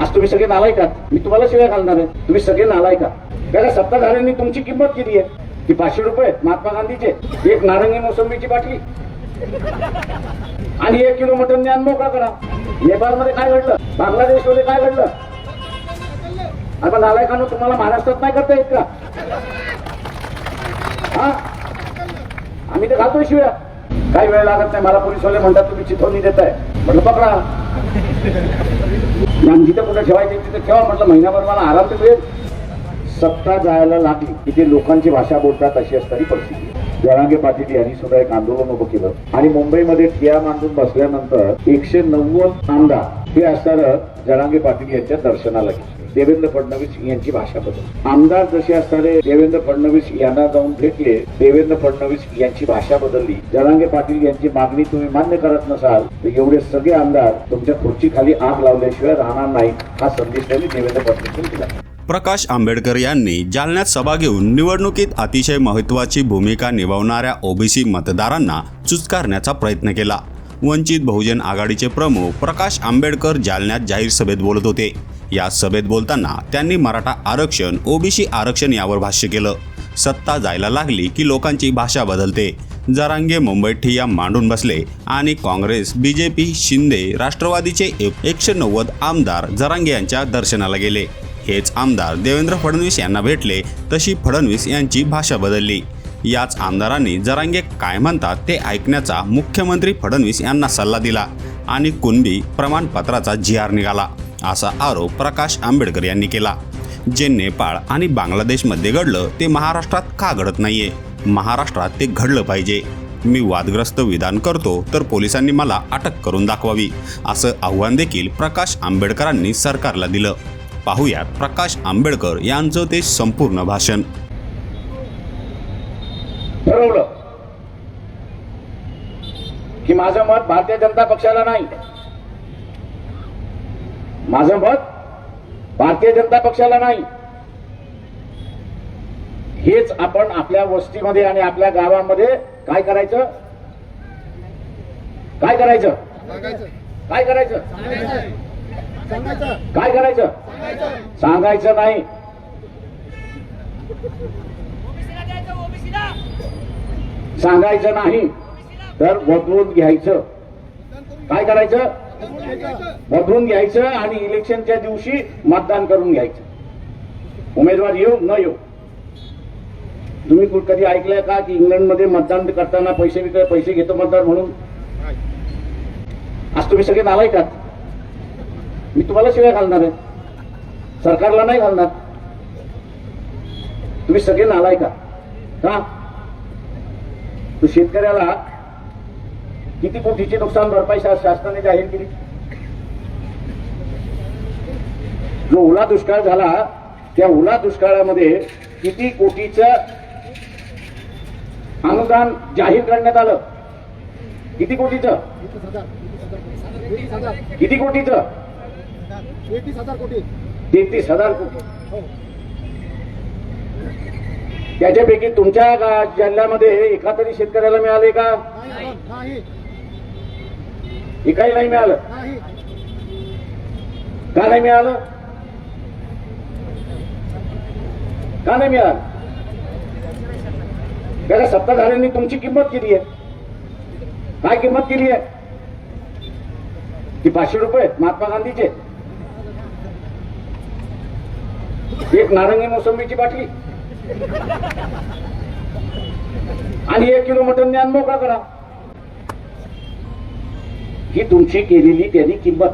आज तुम्ही सगळे नालायकात मी तुम्हाला शिव्या घालणार आहे. तुम्ही सगळे नालायकात त्याच्या सत्ताधाऱ्यांनी तुमची किंमत किती आहे. ती पाचशे रुपये महात्मा गांधीचे. एक नारंगी मोसंबीची बाटली. आणि एक किलो मटन ज्ञान मोकळा करा. नेपाळमध्ये काय घडलं? बांगलादेशमध्ये काय घडलं? आता नालायकानं तुम्हाला महाराष्ट्रात नाही करता येत का? हा? आम्ही तर घालतोय शिव्या. काही वेळ लागत नाही. मला पोलीसवाले म्हणतात तुम्ही चिथवणी देताय. म्हटलं पकडा. आणि जिथं कुठं ठेवायचे तिथे ठेवा. म्हटलं महिनाभर मला आराम तर मिळेल. सत्ता जायला लागली की ते लोकांची भाषा बोलतात अशी असणारी परिस्थिती. जरांगे पाटील यांनी सुद्धा एक आंदोलन उभं केलं. आणि मुंबईमध्ये ठिया मांडून बसल्यानंतर एकशे नव्वद आमदार हे असणारं जरांगे पाटील यांच्या दर्शनाला गेले. देवेंद्र फडणवीस यांची भाषा बदल. आमदार जसे असणारे देवेंद्र फडणवीस यांना जाऊन भेटले देवेंद्र फडणवीस यांची भाषा बदलली. जरांगे पाटील यांची मागणी तुम्ही मान्य करत नसाल तर एवढे सगळे आमदार तुमच्या खुर्चीखाली आग लावल्याशिवाय राहणार नाही हा संदेश त्यांनी देवेंद्र फडणवीस दिला. प्रकाश आंबेडकर यांनी जालन्यात सभा घेऊन निवडणुकीत अतिशय महत्त्वाची भूमिका निभावणाऱ्या ओबीसी मतदारांना चुचकारण्याचा प्रयत्न केला. वंचित बहुजन आघाडीचे प्रमुख प्रकाश आंबेडकर जालन्यात जाहीर सभेत बोलत होते. या सभेत बोलताना त्यांनी मराठा आरक्षण ओबीसी आरक्षण यावर भाष्य केलं. सत्ता जायला लागली की लोकांची भाषा बदलते. जरांगे मुंबईत ठिया मांडून बसले आणि काँग्रेस बीजेपी शिंदे राष्ट्रवादीचे एकशे नव्वद आमदार जरांगे यांच्या दर्शनाला गेले. हेच आमदार देवेंद्र फडणवीस यांना भेटले तशी फडणवीस यांची भाषा बदलली. याच आमदारांनी जरांगे काय म्हणतात ते ऐकण्याचा मुख्यमंत्री फडणवीस यांना सल्ला दिला आणि कुणबी प्रमाणपत्राचा जी आर निघाला. असा आरोप प्रकाश आंबेडकर यांनी केला. जे नेपाळ आणि बांगलादेशमध्ये घडलं ते महाराष्ट्रात का घडत नाहीये? महाराष्ट्रात ते घडलं पाहिजे. मी वादग्रस्त विधान करतो तर पोलिसांनी मला अटक करून दाखवावी असं आव्हान देखील प्रकाश आंबेडकरांनी सरकारला दिलं. पाहुयात प्रकाश आंबेडकर यांचं ते संपूर्ण भाषण. ठरवलं की माझं मत भारतीय जनता पक्षाला नाही. माझं मत भारतीय जनता पक्षाला नाही. हेच आपण आपल्या वस्तीमध्ये आणि आपल्या गावामध्ये काय करायचं? काय करायचं? काय करायचं? काय करायचं? सांगायचं नाही. सांगायचं नाही. तर बदलून घ्यायचं. काय करायचं? बदलून घ्यायचं आणि इलेक्शनच्या दिवशी मतदान करून घ्यायचं. उमेदवार येऊ न येऊ तुम्ही कधी ऐकलंय का की इंग्लंडमध्ये मतदान करताना पैसे विकत पैसे घेतो मतदार म्हणून? आज तुम्ही सगळे नालायकात मी तुम्हाला शिवाय घालणार आहे. सरकारला नाही घालणार. तुम्ही सगळे नालाय का तो शेतकऱ्याला किती कोटीची नुकसान भरपाई शासनाने जाहीर केली? जो ओला दुष्काळ झाला त्या ओला दुष्काळामध्ये किती कोटीचं अनुदान जाहीर करण्यात आलं? किती कोटीचं? किती कोटीचं? तेहतीस हजार कोटी. तेहतीस हजार कोटी त्याच्यापैकी तुमच्या जिल्ह्यामध्ये एका तरी शेतकऱ्याला मिळाले का? नाही एकाही नाही मिळालं. का नाही मिळालं? का नाही मिळालं? त्याला सत्ताधाऱ्यांनी तुमची किंमत केली आहे. काय किंमत केली आहे? ती पाचशे रुपये महात्मा गांधीचे. एक नारंगी मोसंबीची बाटली. आणि एक किलो मटन ज्ञान मोकळा करा. ही तुमची केलेली त्यांनी किंमत.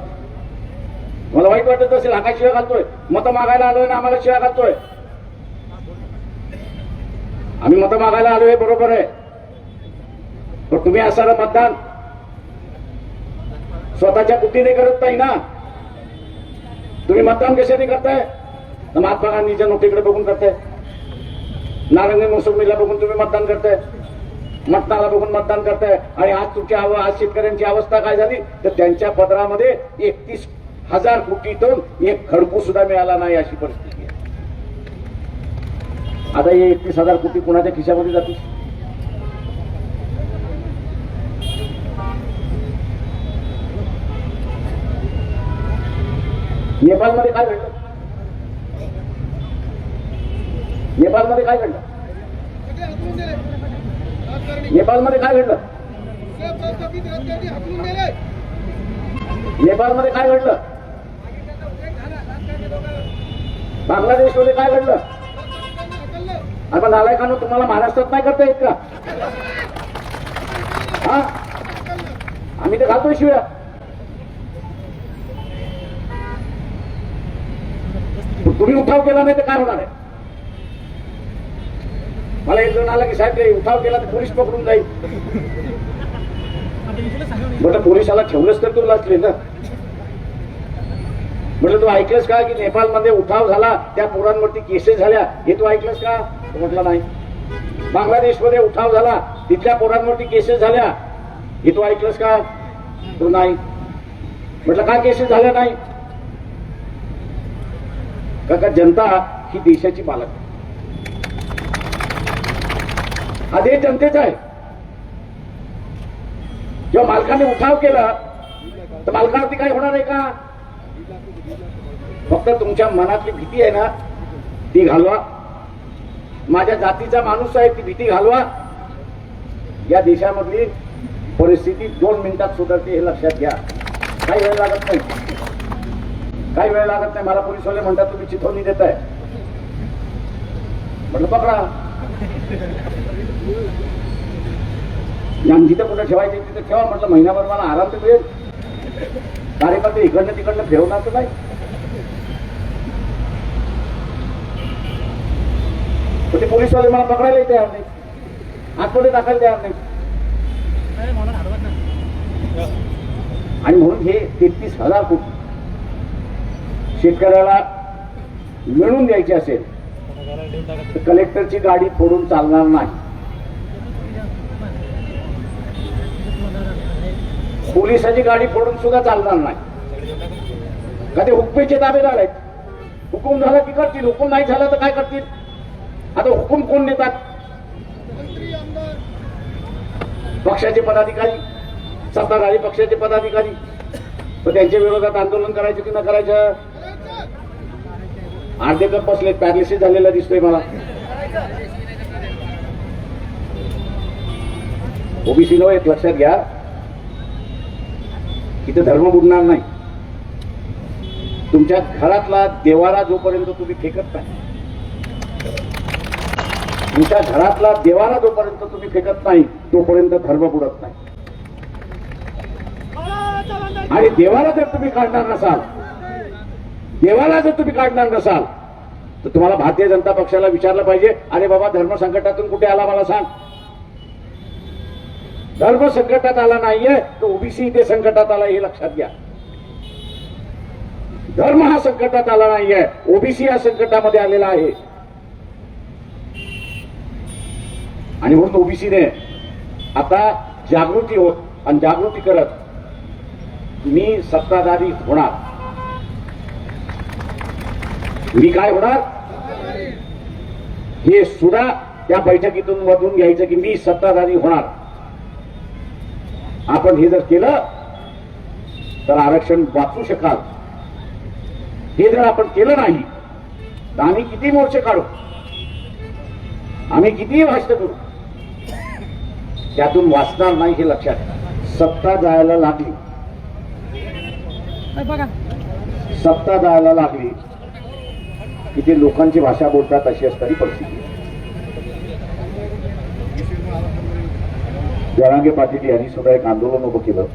मला वाईट वाटत असेल हा काय शिवाय घालतोय? मतं मागायला आलोय ना आम्हाला शिवाय घालतोय? आम्ही मतं मागायला आलोय बरोबर आहे. पण तुम्ही असणारं मतदान. स्वतःच्या बुद्धीने करत नाही ना. तुम्ही मतदान कशाने करताय? तर महात्मा गांधीच्या नोटीकडे बघून करताय. नारंगी मोसंबीला बघून तुम्ही मतदान करताय. मतदानाला बघून मतदान करताय. आणि आज तुमची आव आज शेतकऱ्यांची अवस्था काय झाली? तर त्यांच्या पदरामध्ये एकतीस हजार कोटीतून एक खडकू सुद्धा मिळाला नाही अशी परिस्थिती आहे. आता हे एकतीस हजार कोटी कुणाच्या खिशामध्ये जातील? नेपाळमध्ये काय घडलं? नेपाळमध्ये काय घडलं? नेपाळमध्ये काय घडलं? नेपाळमध्ये काय घडलं? बांगलादेशमध्ये काय घडलं? आता नालायकांनो तुम्हाला महाराष्ट्रात नाही करता येत का? हा? आम्ही तर घालतोय शिव्या. तुम्ही उठाव केला नाही तर काय होणार आहे? मला एक जण आला की साहेब ते उठाव केला तर पोलीस पकडून जाईल. म्हटलं पोलिसाला ठेवलंच तर तू लाचले ना. म्हटलं तू ऐकलंस का की नेपाळमध्ये उठाव झाला त्या पोरांवरती केसेस झाल्या? हे तू ऐकलंस का? तो म्हटलं नाही. बांगलादेशमध्ये उठाव झाला तिथल्या पोरांवरती केसेस झाल्या? हे तू ऐकलंस का? तो नाही. म्हटलं का केसेस झाल्या नाही? का का जनता ही देशाची मालक आहे. हा देश जनतेचा आहे. जेव्हा मालकाने उठाव केला तर मालकावरती काय होणार आहे का? फक्त तुमच्या मनातली भीती आहे ना ती घालवा. माझ्या जातीचा माणूस आहे ती भीती घालवा. या देशामधली परिस्थिती दोन मिनिटात सुधारते हे लक्षात घ्या. काही वेळ लागत नाही. काही वेळ लागत नाही. मला पोलीसवाले म्हणतात तुम्ही चिथवणी देताय. म्हटलं पकडा. आणि जिथं कुठं ठेवायचे तिथं ठेवा म्हटलं महिनाभर मला आराम तर मिळेल. कार्यकर्ते इकडनं तिकडनं फिरवणार तर नाही पण ते पोलीसवाले मला पकडायला तयार नाही आतमध्ये टाकायला तयार नाही आणि म्हणून हे तेहतीस हजार कोटी शेतकऱ्याला मिळून द्यायचे असेल तर कलेक्टरची गाडी फोडून चालणार नाही. पोलिसाची गाडी फोडून सुद्धा चालणार नाही. का ते हुकमीचे दावेदार आहेत? हुकूम झाला की करतील? हुकूम नाही झाला तर काय करतील? आता हुकूम कोण देतात पक्षाचे पदाधिकारी सत्ताधारी पक्षाचे पदाधिकारी. तर त्यांच्या विरोधात आंदोलन करायचं की न करायचं? अर्धे कप बसले पॅरालिसिस झालेला दिसतोय मला. ओबीसी नो एक लक्षात घ्या. इथं धर्म बुडणार नाही. तुमच्या घरातला देवारा जोपर्यंत तुम्ही फेकत नाही तुमच्या घरातला देवारा जोपर्यंत तुम्ही फेकत नाही तोपर्यंत धर्म बुडत नाही. आणि देवाला जर तुम्ही काढणार नसाल देवाला जर तुम्ही काढणार नसाल तर तुम्हाला भारतीय जनता पक्षाला विचारलं पाहिजे अरे बाबा धर्म संकटातून कुठे आला मला सांग. धर्म संकटात आला नाहीये तर ओबीसी इथे संकटात आला हे लक्षात घ्या. धर्म हा संकटात आला नाहीये ओबीसी या संकटामध्ये आलेला आहे. आणि म्हणून ओबीसीने आता जागृती होत आणि जागृती करत मी सत्ताधारी होणार. मी काय होणार? हे सुद्धा त्या बैठकीतून मधून घ्यायचं की मी सत्ताधारी होणार. आपण हे जर केलं तर आरक्षण वाचू शकाल. हे जर आपण केलं नाही तर आम्ही किती मोर्चे काढू? आम्ही कितीही भाष्य करू. त्यातून वाचणार नाही हे लक्षात. सत्ता जायला लागली. सत्ता जायला लागली की ते लोकांची भाषा बोलतात अशी असणारी परिस्थिती. जळांगे पाटील यांनी सुद्धा एक आंदोलन उभं केलं.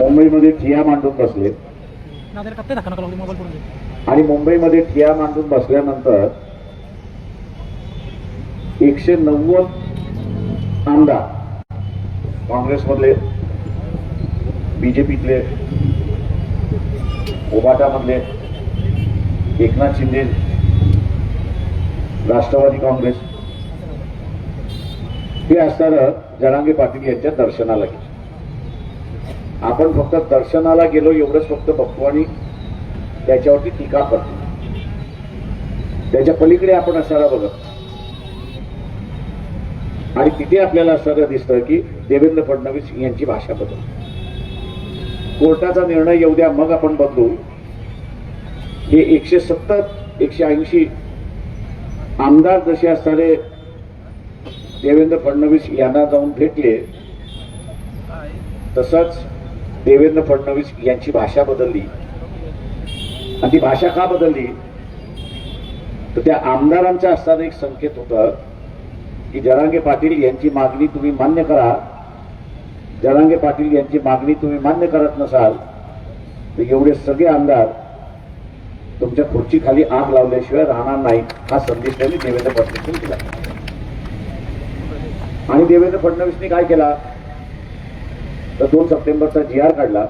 मुंबईमध्ये ठिया मांडून बसले. आणि मुंबईमध्ये ठिया मांडून बसल्यानंतर एकशे नव्वद आमदार काँग्रेसमधले बीजेपीतले ओबाटामधले एकनाथ शिंदे राष्ट्रवादी काँग्रेस ते असणारं जरांगे पाटील यांच्या दर्शनाला गेलो. आपण फक्त दर्शनाला गेलो एवढंच फक्त बघतो आणि त्याच्यावरती टीका करतो. त्याच्या पलीकडे आपण असणारा बघत आणि तिथे आपल्याला असं दिसतं की देवेंद्र फडणवीस यांची भाषा बदल कोर्टाचा निर्णय येऊ द्या मग आपण बदलू. हे एकशे सत्तर एकशे ऐंशी आमदार जसे असणारे देवेंद्र फडणवीस यांना जाऊन भेटले तसंच देवेंद्र फडणवीस यांची भाषा बदलली. आणि ती भाषा का बदलली? तर त्या आमदारांचा असताना एक संकेत होता की जरांगे पाटील यांची मागणी तुम्ही मान्य करा. जरांगे पाटील यांची मागणी तुम्ही मान्य करत नसाल तर एवढे सगळे आमदार तुमच्या खुर्चीखाली आग लावल्याशिवाय राहणार नाही हा संदेश त्यांनी देवेंद्र फडणवीस दिला. आणि देवेंद्र फडणवीसने काय केला? तर दोन सप्टेंबरचा जी आर काढला.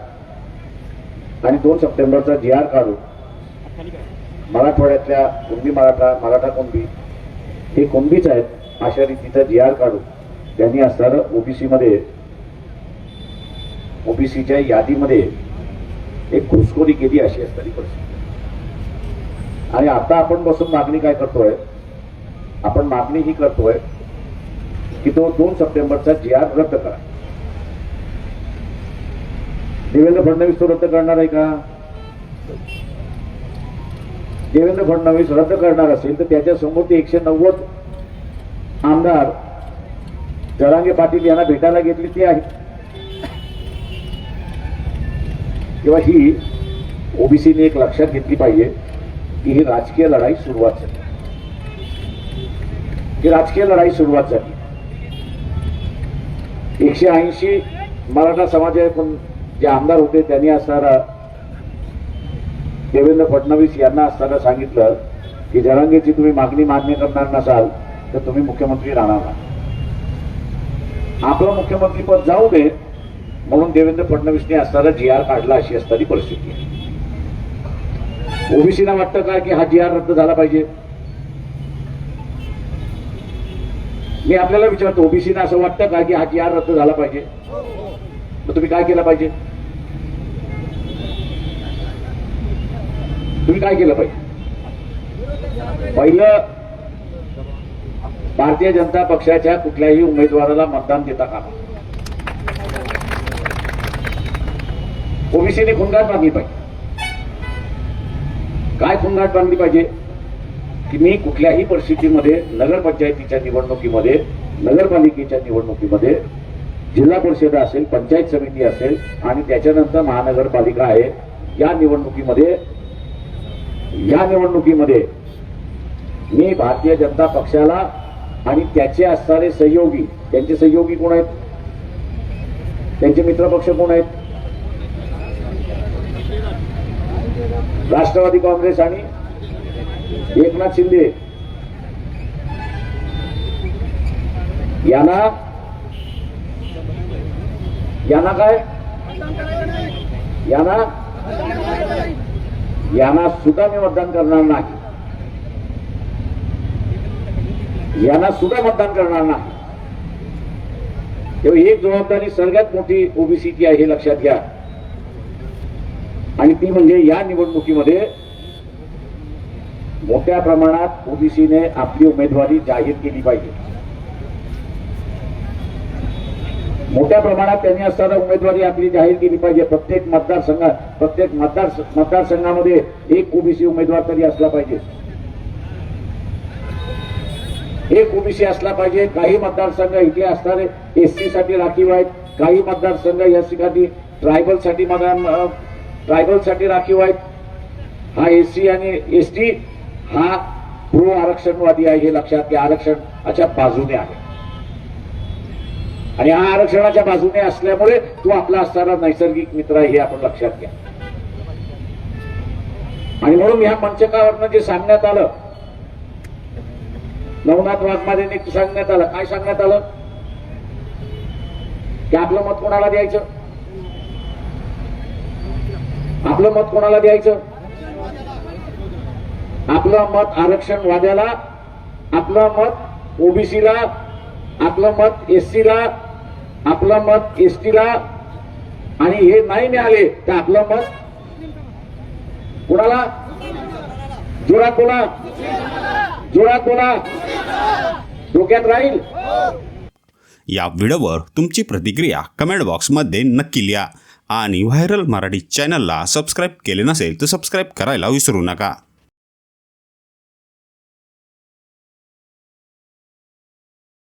आणि दोन सप्टेंबरचा जी आर काढून मराठवाड्यातल्या कुंभी मराठा मराठा कुंभी हे कुंभीच आहेत अशा रीतीचा जी आर काढून त्यांनी असणारं ओबीसी मध्ये ओबीसीच्या यादीमध्ये एक घुसखोरी केली अशी असणारी परिस्थिती. आणि आता आपण बसून मागणी काय करतोय? आपण मागणी ही करतोय की तो दोन सप्टेंबरचा जी आर रद्द करा. देवेंद्र फडणवीस तो रद्द करणार आहे का? देवेंद्र फडणवीस रद्द करणार असेल तर त्याच्यासमोर ते एकशे नव्वद आमदार जरांगे पाटील यांना भेटायला घेतली ती आहे. किंवा ही ओबीसीने एक लक्षात घेतली पाहिजे की ही राजकीय लढाई सुरुवात झाली. ही राजकीय लढाई सुरुवात झाली. एकशे ऐंशी मराठा समाजातून जे आमदार होते त्यांनी असणारा देवेंद्र फडणवीस यांना असताना सांगितलं की जरांगेची तुम्ही मागणी मान्य करणार नसाल तर तुम्ही मुख्यमंत्री राहणार आपलं मुख्यमंत्री पद जाऊ दे म्हणून देवेंद्र फडणवीसने असताना जी आर काढला अशी असणारी परिस्थिती आहे. ओबीसीला वाटतं का की हा जी आर रद्द झाला पाहिजे? मी आपल्याला विचारतो ओबीसीला असं वाटतं का की हा जी आर रद्द झाला पाहिजे? मग तुम्ही काय केलं पाहिजे? तुम्ही काय केलं पाहिजे? पहिलं भारतीय जनता पक्षाच्या कुठल्याही उमेदवाराला मतदान देता का ओबीसीने खुणगाट बांधली पाहिजे. काय खुणगाट बांधली पाहिजे? की मी कुठल्याही परिस्थितीमध्ये नगरपंचायतीच्या निवडणुकीमध्ये नगरपालिकेच्या निवडणुकीमध्ये जिल्हा परिषद असेल पंचायत समिती असेल आणि त्याच्यानंतर महानगरपालिका आहे या निवडणुकीमध्ये या निवडणुकीमध्ये मी भारतीय जनता पक्षाला आणि त्याचे असणारे सहयोगी त्यांचे सहयोगी कोण आहेत? त्यांचे मित्रपक्ष कोण आहेत? राष्ट्रवादी काँग्रेस आणि एकनाथ शिंदे. यांना यांना काय? यांना यांना सुद्धा मी मतदान करणार नाही. यांना सुद्धा मतदान करणार नाही. तेव्हा एक जबाबदारी सगळ्यात मोठी ओबीसीची आहे हे लक्षात घ्या. आणि ती म्हणजे या निवडणुकीमध्ये मोठ्या प्रमाणात ओबीसीने आपली उमेदवारी जाहीर केली पाहिजे. मोठ्या प्रमाणात त्यांनी असताना उमेदवारी आपली जाहीर केली पाहिजे. प्रत्येक मतदारसंघात प्रत्येक मतदार मतदारसंघामध्ये एक ओबीसी उमेदवार तरी असला पाहिजे. एक ओबीसी असला पाहिजे. काही मतदारसंघ इथे असणारे एससी साठी राखीव आहेत. काही मतदारसंघ या ठिकाणी ट्रायबलसाठी ट्रायबलसाठी राखीव आहेत. हा एससी आणि एसटी हा प्रो आरक्षणवादी आहे हे लक्षात घ्या. आरक्षणाच्या बाजूने आहे. आणि हा आरक्षणाच्या बाजूने असल्यामुळे तो आपला असणारा नैसर्गिक मित्र आहे हे आपण लक्षात घ्या. आणि म्हणून ह्या मंचकावरनं जे सांगण्यात आलं नवनाथ वाघमारेने सांगण्यात आलं. काय सांगण्यात आलं? की आपलं मत कोणाला द्यायचं? आपलं मत कोणाला द्यायचं? आपलं मत आरक्षण वाद्याला आपलं मत ओबीसीला आपलं मत एससीला आपलं मत एसटीला आणि हे नाही मिळाले तर आपलं मत कोणाला? जोरात कोणा जोरात कोणा डोक्यात राहील. या व्हिडिओवर तुमची प्रतिक्रिया कमेंट बॉक्समध्ये नक्की लिहा. आणि व्हायरल मराठी चॅनलला सबस्क्राईब केले नसेल तर सबस्क्राईब करायला विसरू नका.